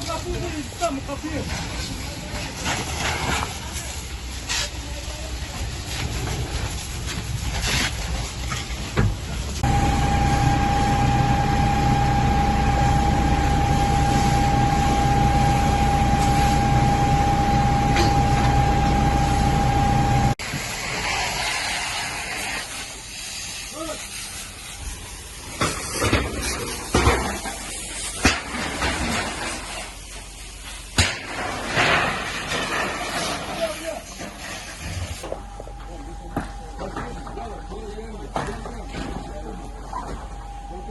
estamos, capim. Look.